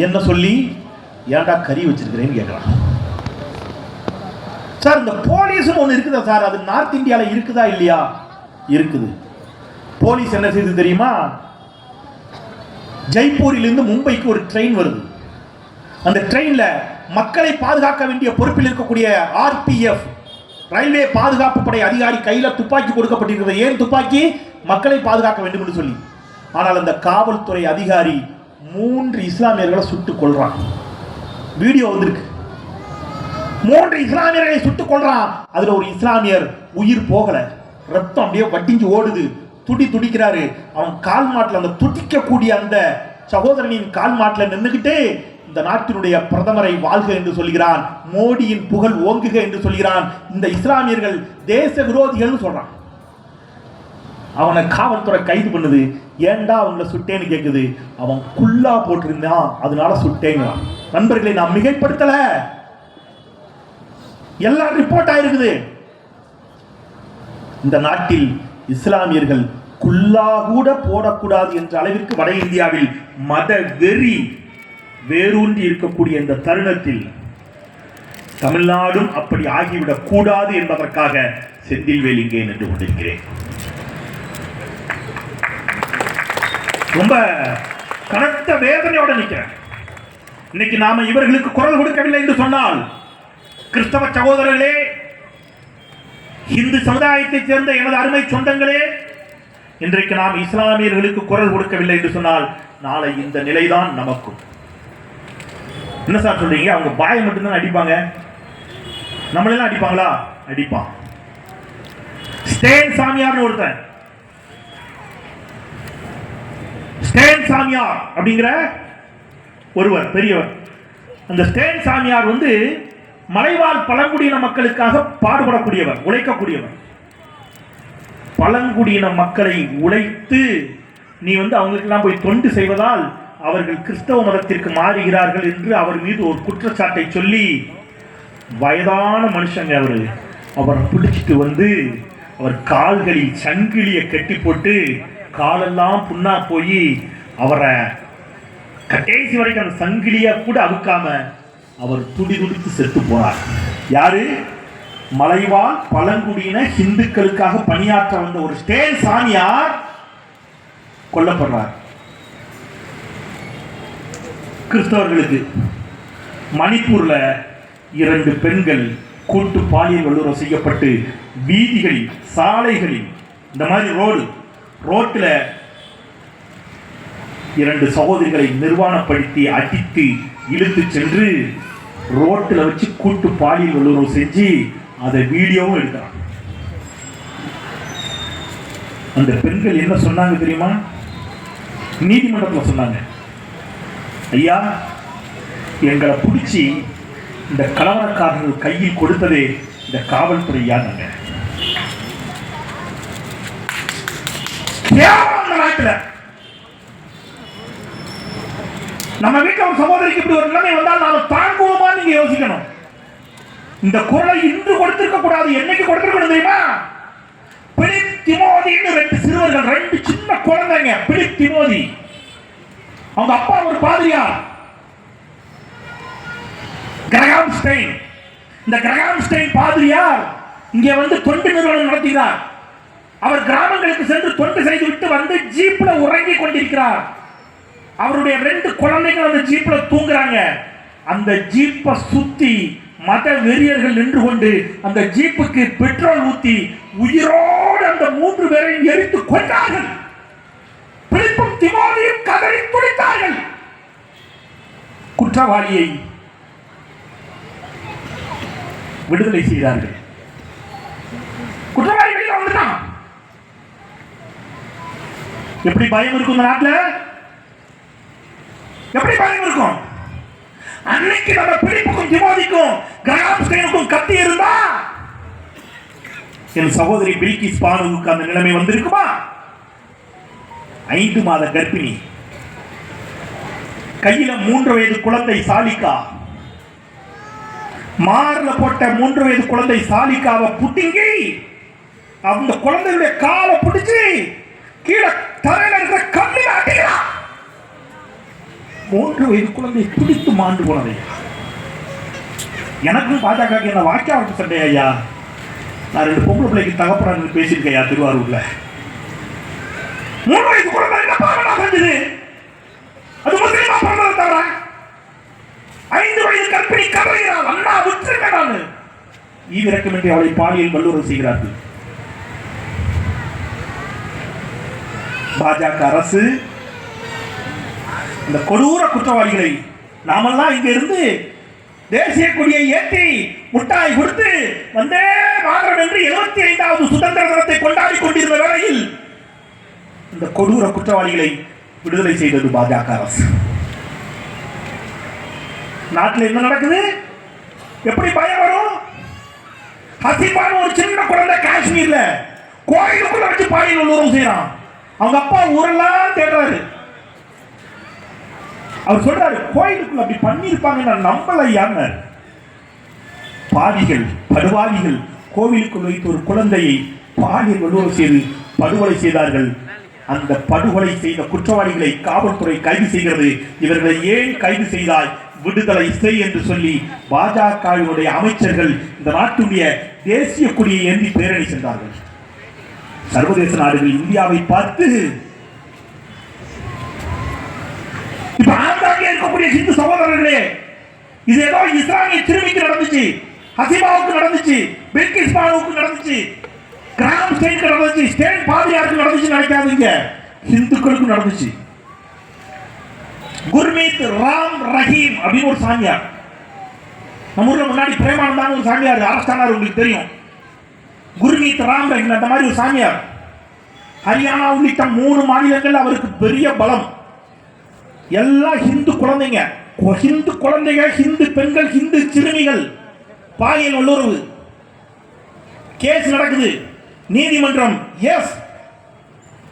என்ன சொல்லி ஏன்டா கறி வச்சிருக்கிறேன்னு கேட்குறான் சார் இந்த போலீஸும் ஒன்று இருக்குதா சார்? அது நார்த் இந்தியாவில் இருக்குதா இல்லையா? இருக்குது. போலீஸ் என்ன செய்து தெரியுமா? ஜெய்ப்பூரிலிருந்து மும்பைக்கு ஒரு ட்ரெயின் வருது. அந்த ட்ரெயினில் மக்களை பாதுகாக்க வேண்டிய பொறுப்பில் இருக்கக்கூடிய ஆர்பிஎஃப் ரயில்வே பாதுகாப்பு படை அதிகாரி கையில் துப்பாக்கி கொடுக்கப்பட்டிருக்கிறது ஏன் துப்பாக்கி மக்களை பாதுகாக்க வேண்டும் என்று சொல்லி? ஆனால் அந்த காவல்துறை அதிகாரி மூன்று இஸ்லாமியர்களை சுட்டுக் கொள்றான் வீடியோ வந்திருக்கு. மூன்று இஸ்லாமியர்களை சுட்டுக் கொள்றான் அதுல ஒரு இஸ்லாமியர் உயிர் போகல. ரத்தம் அப்படியே வட்டிஞ்சு ஓடுது. துடி துடிக்கிறாரு. அவன் கால் மாட்டில் அந்த துடிக்கக்கூடிய அந்த சகோதரனின் கால் மாட்டில் நின்றுகிட்டு இந்த நாட்டினுடைய பிரதமரை வாழ்க என்று சொல்கிறான். மோடியின் புகழ் ஓங்குக என்று சொல்கிறான். இந்த இஸ்லாமியர்கள் தேச விரோதிகள்னு சொல்றான். அவனை காவல்துறை கைது பண்ணுது. ஏன்டா அவங்கள சுட்டேன்னு கேட்குது அவன் குல்லா போட்டிருந்தான் அதனால சுட்டேங்கிறான். நண்பர்களை நான் மிகைப்படுத்தல. எல்லாம் ரிப்போர்ட் ஆயிருக்குது. இந்த நாட்டில் இஸ்லாமியர்கள் குல்லா கூட போடக்கூடாது என்ற அளவிற்கு வட இந்தியாவில் மத வெறி வேரூன்றி இருக்கக்கூடிய இந்த தருணத்தில் தமிழ்நாடும் அப்படி ஆகிவிடக் கூடாது என்பதற்காக செந்தில் வேலிங்கே நின்று கொண்டிருக்கிறேன். ரொம்ப கனத்த வேதனையோட நிற்கிறேன் இன்னைக்கு நாம இவர்களுக்கு குரல் கொடுக்கவில்லை என்று சொன்னால் கிறிஸ்தவ சகோதரர்களே இந்து சமுதாயத்தைச் சேர்ந்த எனது அருமை சொந்தங்களே இன்றைக்கு நாம் இஸ்லாமியர்களுக்கு குரல் கொடுக்கவில்லை என்று சொன்னால் நாளை இந்த நிலைதான் நமக்கும். என்ன சார் சொல்றீங்க? அவங்க பாயம் மட்டும்தான் அடிப்பாங்க? நம்மளெல்லாம் அடிப்பாங்களா? அடிப்பான். ஸ்டேன் சாமியார்னு ஒருத்தன். ஸ்டேன் சாமியார் அப்படிங்கிற ஒருவர் பெரியவர். அந்த ஸ்டேன் சாமியார் வந்து மலைவாழ் பழங்குடியின மக்களுக்காக பாடுபடக்கூடியவர் உழைக்கக்கூடியவர். பழங்குடியின மக்களை உழைத்து நீ வந்து அவங்களுக்கெல்லாம் போய் தொண்டு செய்வதால் அவர்கள் கிறிஸ்தவ மதத்திற்கு மாறுகிறார்கள் என்று அவர் மீது ஒரு குற்றச்சாட்டை சொல்லி வயதான மனுஷங்க அவர். அவரை பிடிச்சிட்டு வந்து அவர் கால்களில் சங்கிலியை கட்டி போட்டு காலெல்லாம் புண்ணா போய் அவரை கடைசி வரைக்கும் அந்த சங்கிலியை கூட அவுக்காம அவர் துடி துடித்து செத்து போனார். யாரு? மலைவாழ் பழங்குடியின ஹிந்துக்களுக்காக பணியாற்ற வந்த ஒரு ஸ்டேன் சாமியார் கொல்லப்படுறார். கிறிஸ்தவர்களுக்கு மணிப்பூரில் இரண்டு பெண்கள் கூட்டு பாலியல் வல்லுறவு செய்யப்பட்டு வீதிகளில் சாலைகளில் இந்த மாதிரி ரோடு ரோட்டில் இரண்டு சகோதரிகளை நிர்வாணப்படுத்தி அடித்து இழுத்து சென்று ரோட்டில் வச்சு கூட்டு பாலியல் வல்லுறவு செஞ்சு அதை வீடியோவும் எடுக்கிறான் அந்த பெண்கள் என்ன சொன்னாங்க தெரியுமா? நீதிமன்றத்தில் சொன்னாங்க. ஐயா எங்களை பிடிச்சி இந்த கலவரக்காரர்கள் கையில் கொடுத்ததே இந்த காவல்துறை யாருங்க கேவலம் அந்த நாட்டுல நம்ம வீட்டில் ஒரு சகோதரிக்கு இப்படி ஒரு நிலைமை வந்தால் நாம தாங்குவோமா நீங்க யோசிக்கணும். இந்த குரலை இன்று கொடுத்திருக்க கூடாது என்னைக்கு கொடுத்திருக்கணும் தெரியுமா? பிடித்திமோதின்னு ரெண்டு சிறுவர்கள் ரெண்டு சின்ன குழந்தைங்க பிடித்திமோதி அவங்க அப்பா ஒரு பாதிரியார். கிரகாம் ஸ்டெயின் இந்த கிரகாம் ஸ்டெயின் பாதிரியார் இங்கே வந்து தொண்டு நிறுவனம் நடத்துகிறார். அவர் கிராமங்களுக்கு சென்று தொண்டு செய்துவிட்டு வந்து ஜீப்ல உறங்கி கொண்டிருக்கிறார். அவருடைய ரெண்டு குழந்தைகள் அந்த ஜீப்ல தூங்குறாங்க. அந்த ஜீப்பை சுத்தி மத வெறியர்கள் நின்று கொண்டு அந்த ஜீப்புக்கு பெட்ரோல் ஊத்தி உயிரோடு அந்த மூன்று பேரையும் எரித்து கொண்டார்கள் பிடிப்பும் திமோதியும் கதறி துடித்தார்கள். குற்றவாளியை விடுதலை செய்தார்கள். குற்றவாளி வெளியில் வந்துட்டான். எப்படி பயம் இருக்கும் இந்த நாட்டுல? எப்படி பயம் இருக்கும்? அன்னைக்கு நம்ம பிடிப்புக்கும் திமோதிக்கும் கிராமஸ்டைனுக்கும் கத்தி இருந்தா? என் சகோதரி பில்கிஸ் பானுவுக்கு அந்த நிலைமை வந்திருக்குமா? ஐந்து மாத கர்ப்பிணி. கையில மூன்று வயது குழந்தை சாலிக்கா மார்ல போட்ட மூன்று வயது குழந்தை சாலிக்காவை புட்டிங்கி அந்த குழந்தையுடைய காலை பிடிச்சி கீழே தரையில இருக்கிற கல்லில் அடிக்கிறான் மூன்று வயது குழந்தை துடித்து மாண்டு போனது. எனக்கும் பாஜக என்ன வாக்கியாவுக்கு சண்டை ஐயா? நான் ரெண்டு பொம்பளை பிள்ளைக்கு தகப்படான்னு பேசியிருக்கேன் ஐயா திருவாரூர்ல. மூணு வயது குழந்தை என்ன பாவனா செஞ்சது அது முஸ்லீமா பிறந்ததை தவிர? ஐந்து வயது கற்பிணி கதறுகிறாள் அண்ணா விட்டுருங்க நான். ஈவிரக்கமின்றி அவளை பாலியல் வல்லுறவு செய்கிறார்கள். பாஜக அரசு இந்த கொடூர குற்றவாளிகளை நாமெல்லாம் இங்க இருந்து தேசிய கொடியை ஏற்றி முட்டாய் கொடுத்து வந்தே மாதம் என்று எழுபத்தி ஐந்தாவது சுதந்திர தினத்தை கொண்டாடி கொண்டிருந்த வேளையில் இந்த கொடூர குற்றவாளிகளை விடுதலை செய்தது பாஜக அரசு. நாட்டில் என்ன நடக்குது? எப்படி பயம் வரும்? ஹசிபான ஒரு சின்ன குழந்தை காஷ்மீர்ல கோயிலுக்குள்ள வச்சு பாலியல் உணர்வு செய்யறான். அவங்க அப்பா ஊரெல்லாம் தேடுறாரு. அவர் சொல்றாரு கோயிலுக்குள்ள அப்படி பண்ணியிருப்பாங்க நான் நம்பலையான்னு பாவிகள் படுவாவிகள் கோவிலுக்குள் வைத்து ஒரு குழந்தையை பாலியல் வலுவல் செய்து படுகொலை செய்தார்கள். அந்த படுகொலை செய்த குற்றவாளிகளை காவல்துறை கைது செய்கிறது. இவர்களை ஏன் கைது செய்தாய்? விடுதலை செய் என்று சொல்லி பாஜகவினுடைய அமைச்சர்கள் இந்த நாட்டுடைய தேசிய கொடியை ஏந்தி பேரணி சென்றார்கள். சர்வதேச நாடுகள் இந்தியாவை பார்த்து இப்ப ஆங்காங்கே இருக்கக்கூடிய ஹிந்து சகோதரர்களே இது ஏதோ இஸ்லாமிய திருவிக்கு நடந்துச்சு ஹசிபாவுக்கு நடந்துச்சு பில்கிஸ் பானுவுக்கு நடந்துச்சு கிராம் ஸ்டேட் நடந்துச்சு ஸ்டேட் பாதியாருக்கு நடந்துச்சு நினைக்காதீங்க. ஹிந்துக்களுக்கும் நடந்துச்சு. குர்மீத் ராம் ரஹீம் அப்படின்னு ஒரு சாமியார். நம்ம ஊர்ல முன்னாடி பிரேமானந்தான ஒரு சாமியார் அரசானார் உங்களுக்கு தெரியும். குர்மீத் ராம் ரஹீம் அந்த மாதிரி ஒரு சாமியார். ஹரியானா உள்ளிட்ட மூணு மாநிலங்கள் அவருக்கு பெரிய பலம். எல்லாம் ஹிந்து குழந்தைங்க ஹிந்து குழந்தைங்க ஹிந்து பெண்கள் ஹிந்து சிறுமிகள் பாலியல் வல்லுறவு. கேஸ் நடக்குது. நீதிமன்றம் எஸ்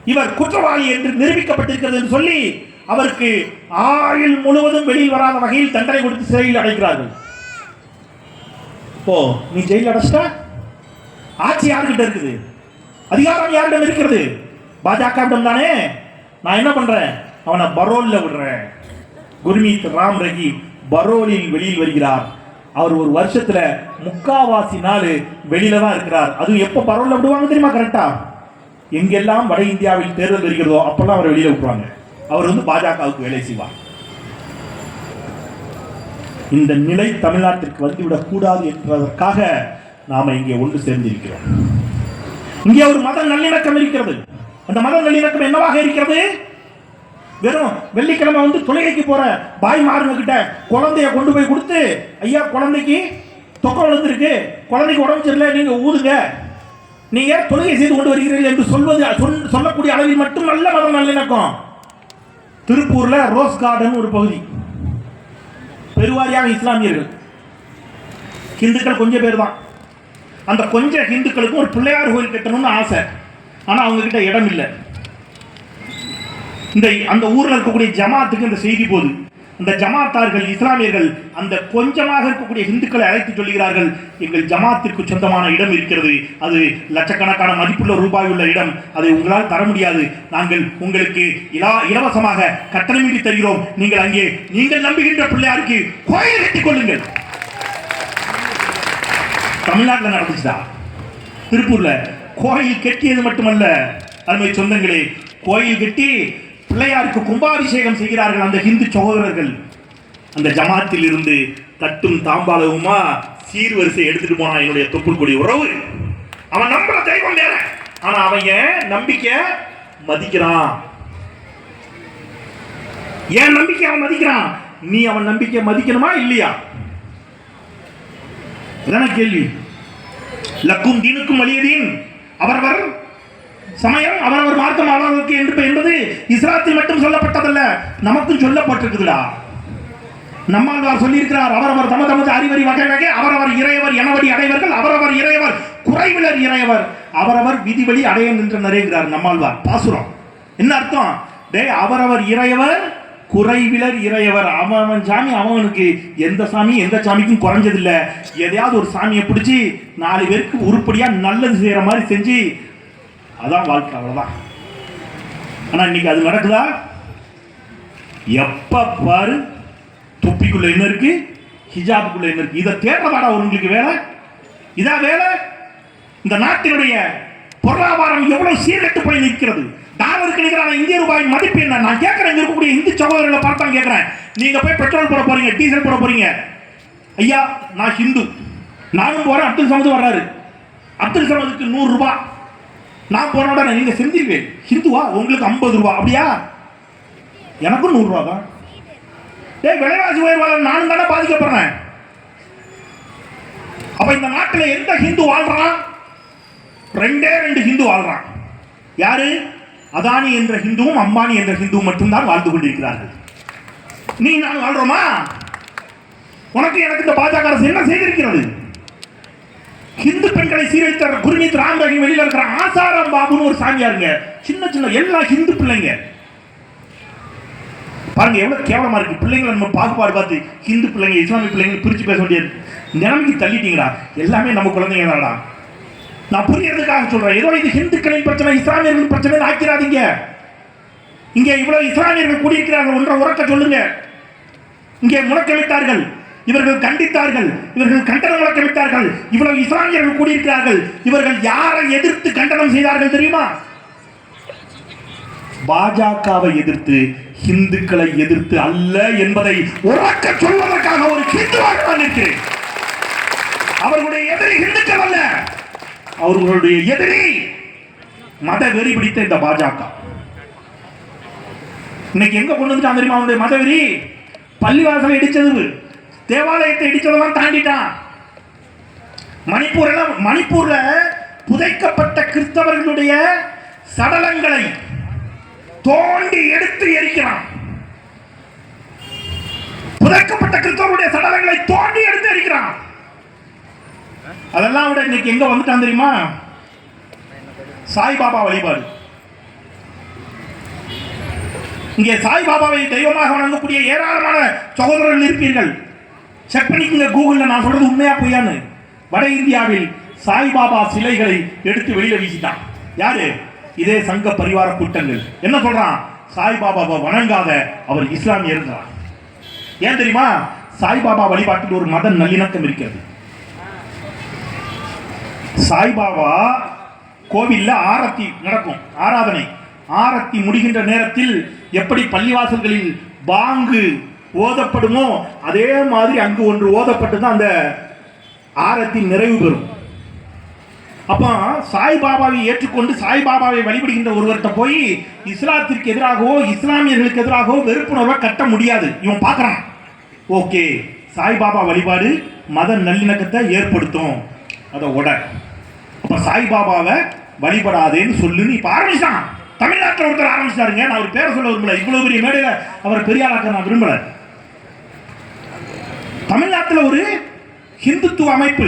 இவர் குற்றவாளி என்று நிரூபிக்கப்பட்டிருக்கிறது என்று சொல்லி அவருக்கு ஆயுள் முழுவதும் வெளியில் வராத வகையில் தண்டனை கொடுத்து சிறையில் அடைக்கிறார்கள். இப்போ நீ ஜெயில் அடைச்சிட்ட? ஆட்சி யாருக்கிட்ட இருக்குது? அதிகாரம் யாரிடம் இருக்கிறது? பாஜகவிடம் தானே? நான் என்ன பண்றேன்? அவனை பரோல்ல விடுறேன். குர்மீத் ராம் ரஹீம் பரோலில் வெளியில் வருகிறார். அவர் ஒரு வருஷத்துல முக்காவாசி நாள் வெளியில தான் இருக்கிறார். அதுவும் எப்போ பரோல்ல விடுவாங்க தெரியுமா கரெக்டா எங்கெல்லாம் வட இந்தியாவில் தேர்தல் வருகிறதோ அப்பெல்லாம் அவர் வெளியில விட்டுருவாங்க. அவர் வந்து பாஜகவுக்கு வேலை செய்வார். இந்த நிலை தமிழ்நாட்டிற்கு வந்துவிடக் கூடாது என்பதற்காக நாம இங்கே ஒன்று சேர்ந்திருக்கிறோம். இங்கே ஒரு மத நல்லிணக்கம் இருக்கிறது. அந்த மத நல்லிணக்கம் என்னவாக இருக்கிறது? வெறும் வெள்ளிக்கிழமை வந்து தொழுகைக்கு போற பாய் மாருங்க கிட்ட குழந்தைய கொண்டு போய் கொடுத்து ஐயா குழந்தைக்கு தொக்கம் விழுந்திருக்கு குழந்தைக்கு உடம்பு சரியில்லை. நீங்க ஊதுங்க. நீங்க தொழுகை செய்து கொண்டு வருகிறீர்கள்? என்று சொல்வது சொல்லக்கூடிய அளவில் மட்டும் நல்ல மத நல்லிணக்கம். திருப்பூர்ல ரோஸ் கார்டன் ஒரு பகுதி. பெருவாரியாக இஸ்லாமியர்கள். இந்துக்கள் கொஞ்சம் பேர் தான். அந்த கொஞ்சம் ஹிந்துக்களுக்கும் ஒரு பிள்ளையார் கோயில் கட்டணும்னு ஆசை. ஆனால் அவங்க கிட்ட இடம் இல்லை. இந்த அந்த ஊரில் இருக்கக்கூடிய ஜமாத்துக்கு இந்த செய்தி போகுது. அந்த ஜமாத்தார்கள் இஸ்லாமியர்கள் அந்த கொஞ்சமாக இருக்கக்கூடிய இந்துக்களை அழைத்து சொல்கிறார்கள் எங்கள் ஜமாத்திற்கு சொந்தமான இடம் இருக்கிறது. அது லட்சக்கணக்கான மதிப்புள்ள ரூபாய் உள்ள இடம். அதை உங்களால் தர முடியாது. நாங்கள் உங்களுக்கு இலா இலவசமாக கட்டணமின்றி தருகிறோம். நீங்கள் அங்கே நீங்கள் நம்புகின்ற பிள்ளையாருக்கு கோயில் கட்டிக் கொள்ளுங்கள். தமிழ்நாட்டில் நடந்துச்சுதா திருப்பூர்ல. கோயில் கெட்டியது மட்டுமல்ல. அருமை சொந்தங்களே கோயில் கட்டி பிள்ளையாருக்கு கும்பாபிஷேகம் செய்கிறார்கள் அந்த ஹிந்து சகோதரர்கள். அந்த ஜமாத்தில் இருந்து தட்டும் தாம்பாளவுமா சீர்வரிசை எடுத்துட்டு போனான் என்னுடைய தொப்புள் கொடி உறவு. அவன் நம்புற தெய்வம் வேற. ஆனா அவன் நம்பிக்கை மதிக்கிறான்? ஏன் நம்பிக்கை அவன் மதிக்கிறான்? நீ அவன் நம்பிக்கை மதிக்கணுமா இல்லையா? இதான கேள்வி. லக்கும் தீனுக்கும் வலியதீன் அவரவர் சமயம் அவரவர் மார்க்கம் அவரவருக்கு என்று என்பது இஸ்லாத்தில் மட்டும் சொல்லப்பட்டதல்ல. நமக்கும் சொல்லப்பட்டிருக்குதுடா. நம்மாழ்வார் சொல்லியிருக்கிறார் அவரவர் தம தமது அறிவறி வகை வகை அவரவர் இறையவர் எனவடி அடைவர்கள் அவரவர் இறையவர் குறைவிலர் இறையவர் அவரவர் விதிவழி அடைய நின்று நிறைகிறார் நம்மாழ்வார். பாசுரம். என்ன அர்த்தம்? டேய் அவரவர் இறையவர் குறைவிலர் இறையவர். அவன் அவன் சாமி அவனுக்கு எந்த சாமி எந்த சாமிக்கும் குறைஞ்சதில்லை. எதையாவது ஒரு சாமியை பிடிச்சி நாலு பேருக்கு உருப்படியா நல்லது செய்யற மாதிரி செஞ்சு அதான் வாழ்க்கை அவ்வளோதான் ஆனால் இன்னைக்கு அது நடக்குதா? எப்ப பாரு தொப்பிக்குள்ள என்ன இருக்கு? ஹிஜாபுக்குள்ள என்ன இருக்கு? இதை தேடுறதாடா உங்களுக்கு வேலை? இதா வேலை? இந்த நாட்டினுடைய பொருளாதாரம் எவ்வளவு சீர்கெட்டு போய் நிற்கிறது? டாலருக்கு நிகரான இந்திய ரூபாயின் மதிப்பு என்ன? நான் கேட்குறேன் இங்கே இருக்கக்கூடிய இந்து சகோதரர்களை பார்த்தா கேட்குறேன். நீங்கள் போய் பெட்ரோல் போட போகிறீங்க டீசல் போட போகிறீங்க ஐயா நான் ஹிந்து. நானும் போகிறேன் அப்துல் சமது வர்றாரு. அப்துல் சமதுக்கு நூறுரூபா நான் போன உடனே நீங்க செஞ்சிருவேன் ஹிந்துவா? உங்களுக்கு ஐம்பது ரூபா. அப்படியா? எனக்கும் நூறுரூவா தான். ஏய் விலைவாசி உயர்வாளர் நானும் தானே பாதிக்கப்படுறேன். அப்போ இந்த நாட்டில் எந்த ஹிந்து வாழ்கிறான் ரெண்டே ரெண்டு ஹிந்து வாழ்கிறான் யாரு? அதானி என்ற ஹிந்துவும் அம்பானி என்ற ஹிந்துவும் மட்டும்தான் வாழ்ந்து கொண்டிருக்கிறார்கள். நீ நான் வாழ்றோமா? உனக்கு எனக்கு இந்த பாஜக அரசு என்ன செய்திருக்கிறது? ஹிந்து பெண்களை சீரழித்த குருநீத் ராமரகி வெளியில் இருக்கிற ஆசாராம் பாபுன்னு ஒரு சாமியாருங்க சின்ன சின்ன எல்லா ஹிந்து பிள்ளைங்க. பாருங்க எவ்வளவு கேவலமா இருக்கு. பிள்ளைங்களை நம்ம பாகுபாடு பார்த்து ஹிந்து பிள்ளைங்க இஸ்லாமிய பிள்ளைங்க பிரிச்சு பேச வேண்டிய நிலைமைக்கு தள்ளிட்டீங்களா? எல்லாமே நம்ம குழந்தைங்க தான்டா நான் புரியறதுக்காக சொல்றேன். ஏதோ இது ஹிந்துக்களின் பிரச்சனை இஸ்லாமியர்களின் பிரச்சனை ஆக்கிறாதீங்க இங்கே இவ்வளவு இஸ்லாமியர்கள் கூடியிருக்கிறார்கள். ஒன்றை உறக்க சொல்லுங்க. இங்கே முழக்கமிட்டார்கள். இவர்கள் கண்டித்தார்கள். இவர்கள் கண்டனம் முழக்கமிட்டார்கள். இவ்வளவு இஸ்லாமியர்கள் கூடியிருக்கிறார்கள். இவர்கள் யாரை எதிர்த்து கண்டனம் செய்தார்கள் தெரியுமா? பாஜகவை எதிர்த்து ஹிந்துக்களை எதிர்த்து அல்ல என்பதை உறக்க சொல்வதற்காக ஒரு ஹிந்துவாக நான் இருக்கிறேன் அவர்களுடைய எதிரி ஹிந்துக்கள் அல்ல. அவர்களுடைய எதிரி மத வெறி பிடித்த இந்த பாஜக. இன்னைக்கு எங்க கொண்டு வந்துட்டான் தெரியுமா அவனுடைய மதவெறி பள்ளிவாசலை இடிச்சது தேவாலயத்தை இடிச்சதெல்லாம் தாண்டிட்டான். மணிப்பூர்ல மணிப்பூர்ல புதைக்கப்பட்ட கிறிஸ்தவர்களுடைய சடலங்களை தோண்டி எடுத்து எரிக்கிறான். புதைக்கப்பட்ட கிறிஸ்தவருடைய சடலங்களை தோண்டி எடுத்து எரிக்கிறான். அதெல்லாம் விட இன்னைக்கு எங்க வந்துட்டான் தெரியுமா? சாய்பாபா வழிபாடு. இங்கே சாய்பாபாவை தெய்வமாக வணங்கக்கூடிய ஏராளமான சகோதரர்கள் இருப்பீர்கள் செக் பண்ணிக்கங்க கூகுள்ல நான் சொல்றது உண்மையா பொய்யான்னு. வட இந்தியாவில் சாய்பாபா சிலைகளை எடுத்து வெளியில வீசிட்டான். யாரு? இதே சங்க பரிவார கூட்டங்கள். என்ன சொல்றான்? சாய்பாபாவை வணங்காத அவர் இஸ்லாமியர் ஏன் தெரியுமா? சாய்பாபா வழிபாட்டில் ஒரு மத நல்லிணக்கம் இருக்கிறது. சாய்பாபா கோவிலில் ஆரத்தி நடக்கும் ஆராதனை. ஆரத்தி முடிகின்ற நேரத்தில் எப்படி பள்ளிவாசல்களில் பாங்கு ஓதப்படுமோ அதே மாதிரி அங்கு ஒன்று ஓதப்பட்டு தான் அந்த ஆரத்தி நிறைவு பெறும். அப்போ சாய்பாபாவை ஏற்றுக்கொண்டு சாய்பாபாவை வழிபடுகின்ற ஒருவர்கிட்ட போய் இஸ்லாத்திற்கு எதிராகவோ இஸ்லாமியர்களுக்கு எதிராகவோ வெறுப்புணர்வை கட்ட முடியாது. இவன் பார்க்குறான். ஓகே சாய்பாபா வழிபாடு மத நல்லிணக்கத்தை ஏற்படுத்தும். அதை உட. அப்ப சாய்பாபாவை வழிபடாதேன்னு சொல்லு நீ இப்ப ஆரம்பிச்சான் தமிழ்நாட்டில் ஒருத்தர் ஆரம்பிச்சாருங்க நான் ஒரு பேரை சொல்ல விரும்பல. இவ்வளவு பெரிய மேடையில் அவர் பெரியாளாக்க நான் விரும்பல. தமிழ்நாட்டில் ஒரு ஹிந்துத்துவ அமைப்பு.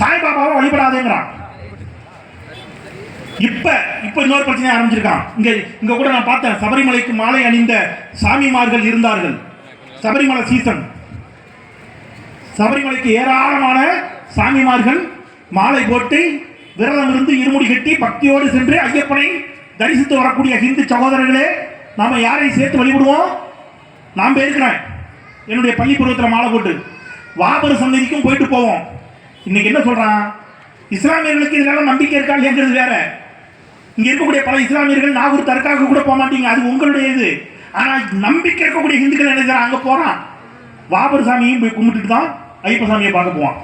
சாய்பாபாவை வழிபடாதேங்கிறான். இப்ப இப்ப இன்னொரு பிரச்சனை ஆரம்பிச்சிருக்கான். இங்க இங்க கூட நான் பார்த்தேன் சபரிமலைக்கு மாலை அணிந்த சாமிமார்கள் இருந்தார்கள். சபரிமலை சீசன். சபரிமலைக்கு ஏராளமான சாமிமார்கள் மாலை போட்டு விரதம் இருந்து இருமுடி கட்டி பக்தியோடு சென்று ஐயப்பனை தரிசித்து வரக்கூடிய ஹிந்து சகோதரர்களே நாம் யாரை சேர்த்து வழிபடுவோம்? நான் போயிருக்கிறேன் என்னுடைய பள்ளி பருவத்தில் மாலை போட்டு வாபர் சன்னதிக்கும் போயிட்டு போவோம். இன்னைக்கு என்ன சொல்கிறான் இஸ்லாமியர்களுக்கு இதனால நம்பிக்கை இருக்கா இல்லையாங்கிறது வேற. இங்கே இருக்கக்கூடிய பல இஸ்லாமியர்கள் நாகூர் தர்காவுக்கு கூட போக மாட்டீங்க. அது உங்களுடைய இது. ஆனால் நம்பிக்கை இருக்கக்கூடிய ஹிந்துக்கள் என்ன அங்கே போகிறான் வாபர் சாமியும் போய் கும்பிட்டுட்டு தான் ஐயப்ப சாமியை பார்க்க போவான்.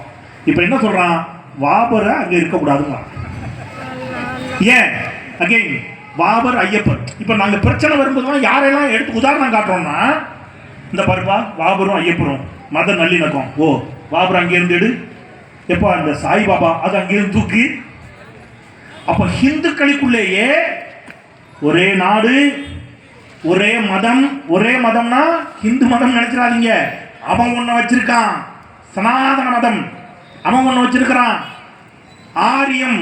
இப்போ என்ன சொல்கிறான் வாபரை அங்க இருக்கக்கூடாதுங்கிறான் ஏன்? அகைன் வாபர் ஐயப்பர். இப்போ நாங்க பிரச்சனை வரும்போது யாரெல்லாம் எடுத்து உதாரணம் காட்டுறோம்னா இந்த பருவா வாபரும் ஐயப்பரும் மத நல்லிணக்கம். ஓ வாபர் அங்கிருந்து எடு. எப்போ அந்த சாய்பாபா அது அங்கிருந்து தூக்கு. அப்ப ஹிந்துக்களுக்குள்ளேயே ஒரே நாடு ஒரே மதம் ஒரே மதம்னா ஹிந்து மதம் நினைச்சிடாதீங்க. அவன் ஒண்ணு வச்சிருக்கான். சனாதன மதம். அவன் ஒன்று வச்சிருக்கிறான். ஆரியம்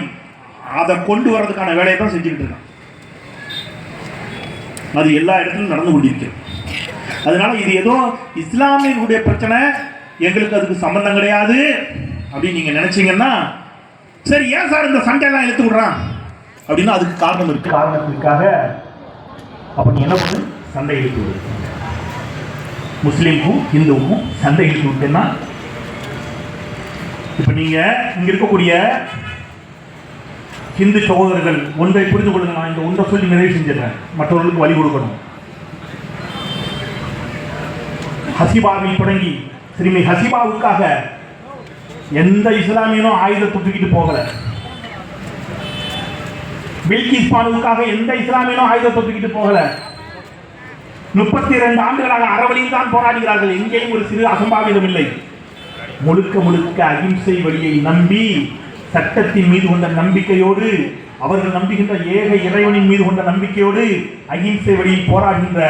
அதை கொண்டு வர்றதுக்கான வேலையை தான் செஞ்சுக்கிட்டு இருக்கான். அது எல்லா இடத்துலையும் நடந்து கொண்டிருக்கிறது அதனால இது ஏதோ இஸ்லாமியர்களுடைய பிரச்சனை எங்களுக்கு அதுக்கு சம்பந்தம் கிடையாது அப்படின்னு நீங்கள் நினைச்சீங்கன்னா சரி ஏன் சார் இந்த சண்டையெல்லாம் இழுத்து விடுறான்? அப்படின்னா அதுக்கு காரணம் இருக்கு. காரணத்திற்காக அப்போ நீ என்ன பண்ணு? சண்டை இழுத்து விடுது முஸ்லீமுக்கும் இந்துவுக்கும் சண்டை இழுத்து விட்டுன்னா இப்போ நீங்க இங்க இருக்கக்கூடிய ஹிந்து சகோதரர்கள் ஒன்றை புரிந்து கொள்ளுங்க நான் இந்த ஒன்றை சொல்லி நிறைவு செஞ்சிடறேன். மற்றவர்களுக்கு வழி கொடுக்கணும். ஹசிபாவில் தொடங்கி ஸ்ரீமதி ஹசிபாவுக்காக எந்த இஸ்லாமியனும் ஆயுதத்தை தூக்கிட்டு போகல. பில்கிஸ் பானுவுக்காக எந்த இஸ்லாமியனும் ஆயுதத்தை தூக்கிட்டு போகல. முப்பத்தி இரண்டு ஆண்டுகளாக அறவழியில் தான் போராடுகிறார்கள். எங்கேயும் ஒரு சிறு அசம்பாவிதம் இல்லை. முழுக்க முழுக்க அகிம்சை வழியை நம்பி சட்டத்தின் மீது கொண்ட நம்பிக்கையோடு அவர்கள் நம்புகின்ற ஏக இறைவனின் மீது கொண்ட நம்பிக்கையோடு அகிம்சை வழியில் போராடுகின்ற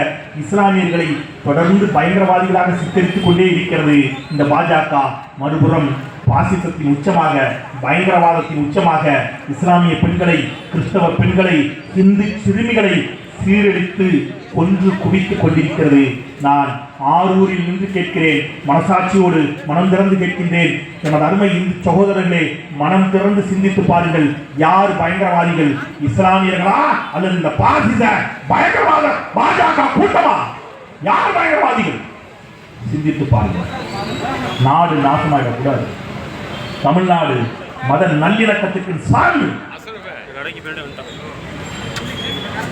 இஸ்லாமியர்களை தொடர்ந்து பயங்கரவாதிகளாக சித்தரித்துக் கொண்டே இருக்கிறது இந்த பாஜக. மறுபுறம் பாசிசத்தின் உச்சமாக பயங்கரவாதத்தின் உச்சமாக இஸ்லாமிய பெண்களை கிறிஸ்தவ பெண்களை இந்து சிறுமிகளை சீரழித்து கொன்று குவித்துக் கொண்டிருக்கிறது. நான் ஆரூரில் நின்று கேட்கிறேன். மனசாட்சியோடு மனம் திறந்து கேட்கின்றேன். எனது அருமை இந்து சகோதரர்களே மனம் திறந்து சிந்தித்து பாருங்கள். யார் பயங்கரவாதிகள்? இஸ்லாமியர்களா அல்லது இந்த பாசிச பயங்கரவாத பாஜக கூட்டமா? யார் பயங்கரவாதிகள்? சிந்தித்து பாருங்கள். நாடு நாசமாயிடக்கூடாது. தமிழ்நாடு மத நல்லிணக்கத்துக்கு சாமி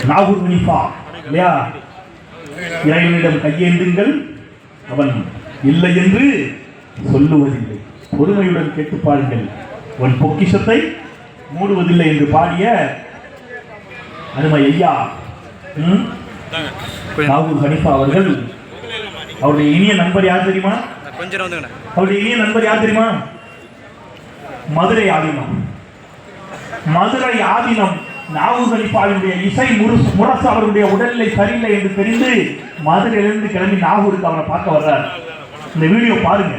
நாகூர் ஹனீஃபா இல்லையா? இறைவனிடம் கையேந்துங்கள். அவன் இல்லை என்று சொல்லுவதில்லை. பொறுமையுடன் கேட்டு பாருங்கள். உன் பொக்கிஷத்தை மூடுவதில்லை என்று பாடிய அருமை ஐயா ம்? நாகூர் ஹனீஃபா அவர்கள் அவருடைய இனிய நண்பர் யார் தெரியுமா? கொஞ்சம் அவருடைய இனிய நண்பர் யார் தெரியுமா? மதுரை ஆதீனம். மதுரை ஆதீனம். நாகூர் கலிப்பாவினுடைய இசை முரு முரசு அவருடைய உடல்நிலை சரியில்லை என்று தெரிந்து மதுரையிலிருந்து கிளம்பி நாகூருக்கு அவரை பார்க்க வர்றார். இந்த வீடியோ பாருங்க.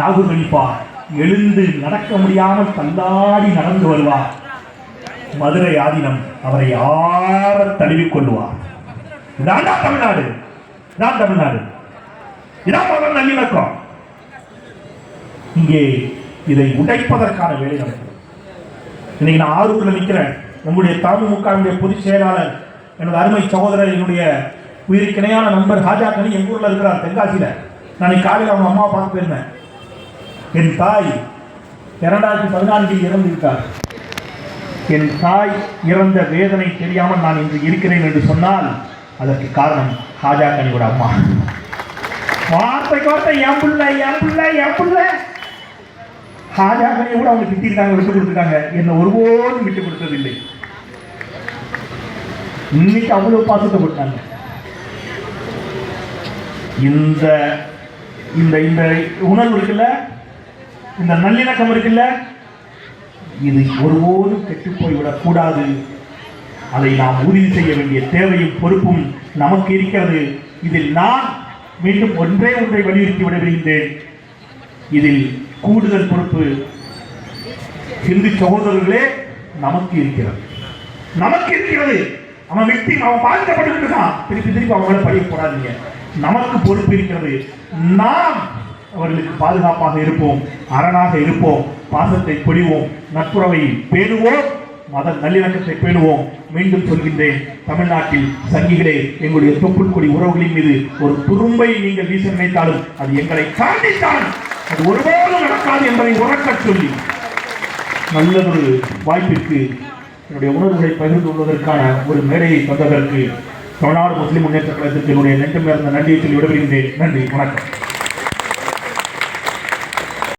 நாகூர் கலிப்பா எழுந்து நடக்க முடியாமல் தள்ளாடி நடந்து வருவார். மதுரை ஆதீனம் அவரை யார தழுவிக் கொள்வார்? இதான் தமிழ்நாடு. இதான் தமிழ்நாடு. இதான் நல்லிணக்கம். இங்கே இதை உடைப்பதற்கான வேலை நடக்கும். இன்னைக்கு நான் ஆரூரில் நிற்கிறேன் நம்முடைய தமுமுகவுடைய பொதுச் செயலாளர் எனது அருமை சகோதரர் என்னுடைய உயிருக்கிணையான நண்பர் ஹாஜா கனி எங்கள் ஊரில் இருக்கிறார்? தென்காசியில். நான் காலையில் அவங்க அம்மா பார்க்க போயிருந்தேன். என் தாய் இரண்டாயிரத்தி பதினான்கில் இறந்து என் தாய் இறந்த வேதனை தெரியாமல் நான் இன்று இருக்கிறேன் என்று சொன்னால் அதற்கு காரணம் ஹாஜா கனியோட அம்மா. வார்த்தைக்கு வார்த்தை என் புள்ள என் புள்ள என் புள்ள. ஹாஜாகனை கூட அவங்க திட்டிருக்காங்க விட்டு கொடுத்துருக்காங்க. என்ன ஒருபோதும் விட்டு கொடுத்ததில்லை. இன்னைக்கு அவ்வளவு பாசத்தை போட்டாங்க இந்த இந்த இந்த உணர்வு இருக்குல்ல? இந்த நல்லிணக்கம் இருக்குல்ல? இது ஒருபோதும் கெட்டு போய்விடக் கூடாது. அதை நாம் உறுதி செய்ய வேண்டிய தேவையும் பொறுப்பும் நமக்கு இருக்கிறது. இதில் நான் மீண்டும் ஒன்றே ஒன்றை வலியுறுத்தி விட விடுகின்றேன் இதில் கூடுதல் பொறுப்பு இந்து சகோதரர்களே நமக்கு இருக்கிறது. நமக்கு இருக்கிறது. அவன் விக்தி அவன் பாதிக்கப்பட்டிருக்கான் திருப்பி திருப்பி அவங்கள படிக்க போடாதீங்க நமக்கு பொறுப்பு இருக்கிறது. நாம் அவர்களுக்கு பாதுகாப்பாக இருப்போம் அரணாக இருப்போம் பாசத்தை பொழிவோம் நட்புறவை பேணுவோம் மத நல்லிணக்கத்தை பேணுவோம். மீண்டும் சொல்கின்றேன் தமிழ்நாட்டில் சங்கிகளே எங்களுடைய தொப்புள் கொடி உறவுகளின் மீது ஒரு துரும்பை நீங்கள் வீச நினைத்தாலும் அது எங்களை தாண்டித்தான் அது ஒருபோதும் நடக்காது என்பதை உறக்கச் சொல்லி நல்லதொரு வாய்ப்பிற்கு என்னுடைய உணர்வுகளை பகிர்ந்து கொள்வதற்கான ஒரு மேடையை தந்ததற்கு தமிழ்நாடு முஸ்லிம் முன்னேற்ற கழகத்திற்கு என்னுடைய நெஞ்சம் இருந்த நன்றியை சொல்லி விடுபடுகின்றேன் நன்றி வணக்கம்.